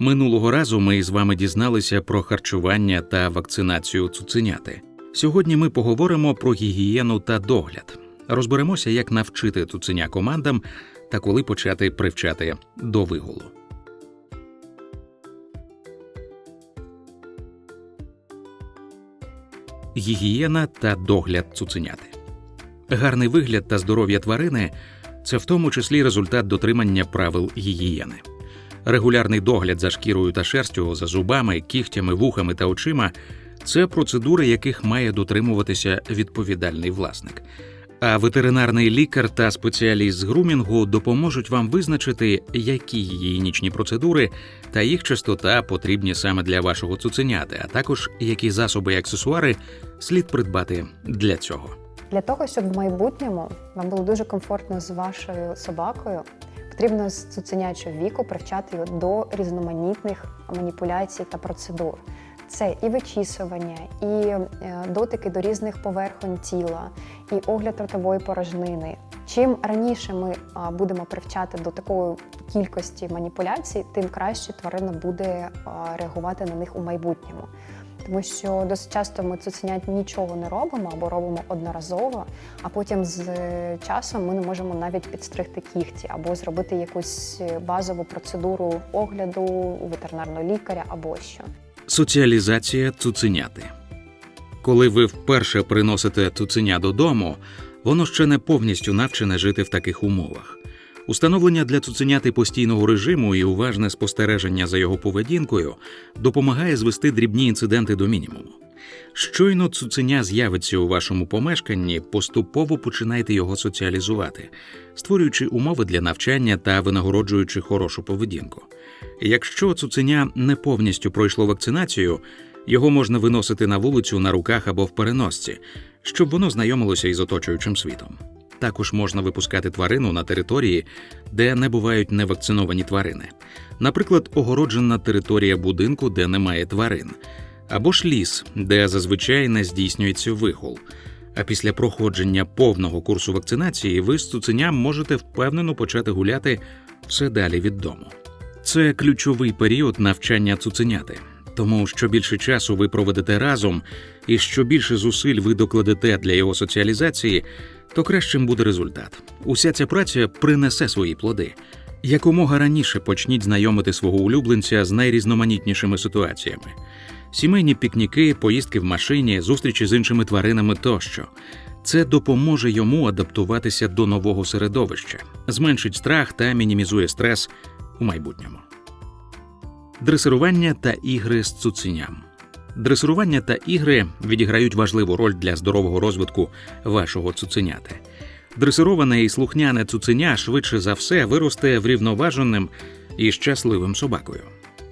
Минулого разу ми з вами дізналися про харчування та вакцинацію цуценяти. Сьогодні ми поговоримо про гігієну та догляд. Розберемося, як навчити цуценя командам та коли почати привчати до вигулу. Гігієна та догляд цуценяти. Гарний вигляд та здоров'я тварини це в тому числі результат дотримання правил гігієни. Регулярний догляд за шкірою та шерстю, за зубами, кігтями, вухами та очима це процедури, яких має дотримуватися відповідальний власник. А ветеринарний лікар та спеціаліст з грумінгу допоможуть вам визначити, які гігієнічні процедури та їх частота потрібні саме для вашого цуценяти, а також які засоби і аксесуари слід придбати для цього. Для того, щоб в майбутньому вам було дуже комфортно з вашою собакою, потрібно з цуценячого віку привчати його до різноманітних маніпуляцій та процедур. Це і вичісування, і е, дотики до різних поверхонь тіла, і огляд ротової порожнини. Чим раніше ми будемо привчати до такої кількості маніпуляцій, тим краще тварина буде реагувати на них у майбутньому. Тому що досить часто ми цуценят нічого не робимо або робимо одноразово, а потім з е, часом ми не можемо навіть підстригти кігті або зробити якусь е, базову процедуру огляду у ветеринарного лікаря або що. Соціалізація цуценяти. Коли ви вперше приносите цуценя додому, воно ще не повністю навчене жити в таких умовах. Установлення для цуценяти постійного режиму і уважне спостереження за його поведінкою допомагає звести дрібні інциденти до мінімуму. Щойно цуценя з'явиться у вашому помешканні, поступово починайте його соціалізувати, створюючи умови для навчання та винагороджуючи хорошу поведінку. Якщо цуценя не повністю пройшло вакцинацію, його можна виносити на вулицю на руках або в переносці, щоб воно знайомилося із оточуючим світом. Також можна випускати тварину на території, де не бувають невакциновані тварини, наприклад, огороджена територія будинку, де немає тварин, або ж ліс, де зазвичай не здійснюється вигул. А після проходження повного курсу вакцинації ви з цуценям можете впевнено почати гуляти все далі від дому. Це ключовий період навчання цуценяти, тому що більше часу ви проведете разом, і що більше зусиль ви докладете для його соціалізації, то кращим буде результат. Уся ця праця принесе свої плоди. Якомога раніше почніть знайомити свого улюбленця з найрізноманітнішими ситуаціями: сімейні пікніки, поїздки в машині, зустрічі з іншими тваринами тощо. Це допоможе йому адаптуватися до нового середовища, зменшить страх та мінімізує стрес у майбутньому. Дресирування та ігри з цуценям. Дресирування та ігри відіграють важливу роль для здорового розвитку вашого цуценяти. Дресироване і слухняне цуценя швидше за все виросте врівноваженим і щасливим собакою.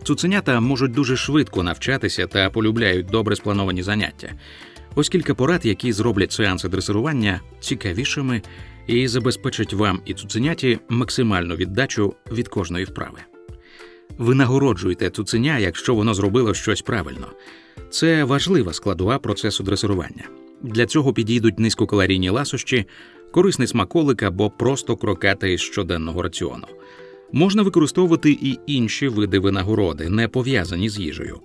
Цуценята можуть дуже швидко навчатися та полюбляють добре сплановані заняття. Ось кілька порад, які зроблять сеанси дресирування цікавішими і забезпечать вам і цуценяті максимальну віддачу від кожної вправи. Винагороджуйте цуценя, якщо воно зробило щось правильно. Це важлива складова процесу дресирування. Для цього підійдуть низькокалорійні ласощі, корисний смаколик або просто крокати із щоденного раціону. Можна використовувати і інші види винагороди, не пов'язані з їжею,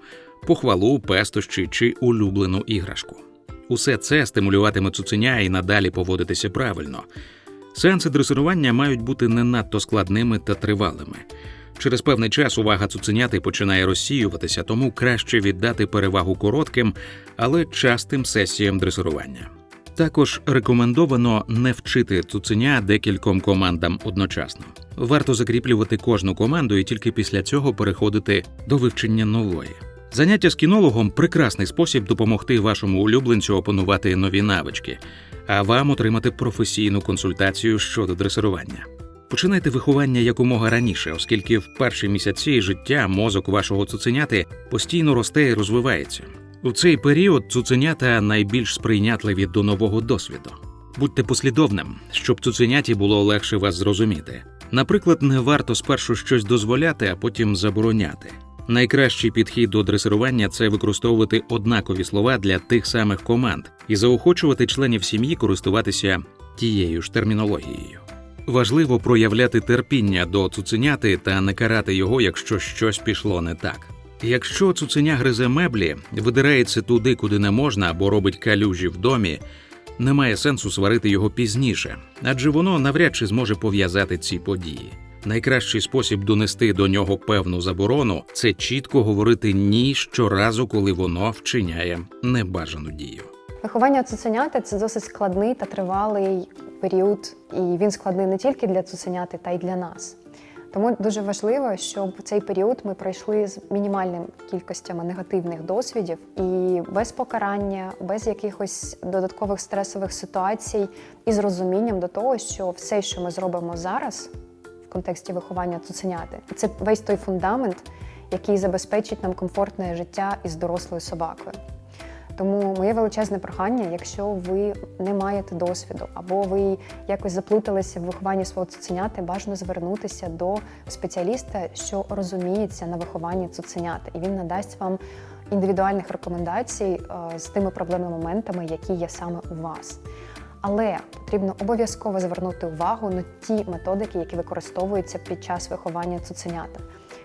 похвалу, пестощі чи улюблену іграшку. Усе це стимулюватиме цуценя і надалі поводитися правильно. Сеанси дресирування мають бути не надто складними та тривалими. Через певний час увага цуценяти починає розсіюватися, тому краще віддати перевагу коротким, але частим сесіям дресирування. Також рекомендовано не вчити цуценя декільком командам одночасно. Варто закріплювати кожну команду і тільки після цього переходити до вивчення нової. Заняття з кінологом прекрасний спосіб допомогти вашому улюбленцю опанувати нові навички, а вам отримати професійну консультацію щодо дресирування. Починайте виховання якомога раніше, оскільки в перші місяці життя мозок вашого цуценяти постійно росте і розвивається. У цей період цуценята найбільш сприйнятливі до нового досвіду. Будьте послідовним, щоб цуценяті було легше вас зрозуміти. Наприклад, не варто спершу щось дозволяти, а потім забороняти. Найкращий підхід до дресирування це використовувати однакові слова для тих самих команд і заохочувати членів сім'ї користуватися тією ж термінологією. Важливо проявляти терпіння до цуценяти та не карати його, якщо щось пішло не так. Якщо цуценя гризе меблі, видирається туди, куди не можна, або робить калюжі в домі, немає сенсу сварити його пізніше, адже воно навряд чи зможе пов'язати ці події. Найкращий спосіб донести до нього певну заборону це чітко говорити ні щоразу, коли воно вчиняє небажану дію. Виховання цуценяти це досить складний та тривалий період, і він складний не тільки для цуценяти, та й для нас. Тому дуже важливо, щоб цей період ми пройшли з мінімальним кількостями негативних досвідів і без покарання, без якихось додаткових стресових ситуацій, і з розумінням до того, що все, що ми зробимо зараз в контексті виховання цуценяти, це весь той фундамент, який забезпечить нам комфортне життя із дорослою собакою. Тому моє величезне прохання, якщо ви не маєте досвіду, або ви якось заплуталися в вихованні свого цуценяти, бажано звернутися до спеціаліста, що розуміється на вихованні цуценяти, і він надасть вам індивідуальних рекомендацій е, з тими проблемними моментами, які є саме у вас. Але потрібно обов'язково звернути увагу на ті методики, які використовуються під час виховання цуценята.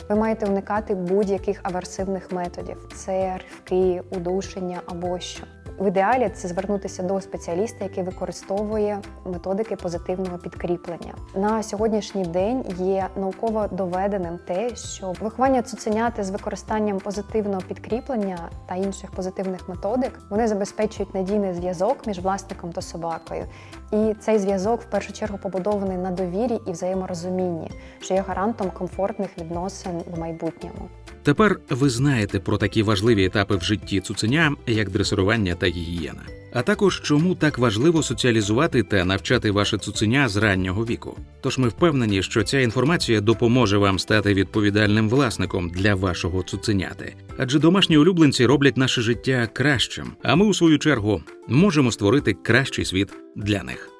Ви маєте уникати будь-яких аверсивних методів: це ривки, удушення або що. В ідеалі це звернутися до спеціаліста, який використовує методики позитивного підкріплення. На сьогоднішній день є науково доведеним те, що виховання цуценяти з використанням позитивного підкріплення та інших позитивних методик вони забезпечують надійний зв'язок між власником та собакою. І цей зв'язок в першу чергу побудований на довірі і взаєморозумінні, що є гарантом комфортних відносин в майбутньому. Тепер ви знаєте про такі важливі етапи в житті цуценя, як дресирування та гігієна. А також чому так важливо соціалізувати та навчати ваше цуценя з раннього віку. Тож ми впевнені, що ця інформація допоможе вам стати відповідальним власником для вашого цуценяти, адже домашні улюбленці роблять наше життя кращим, а ми, у свою чергу, можемо створити кращий світ для них.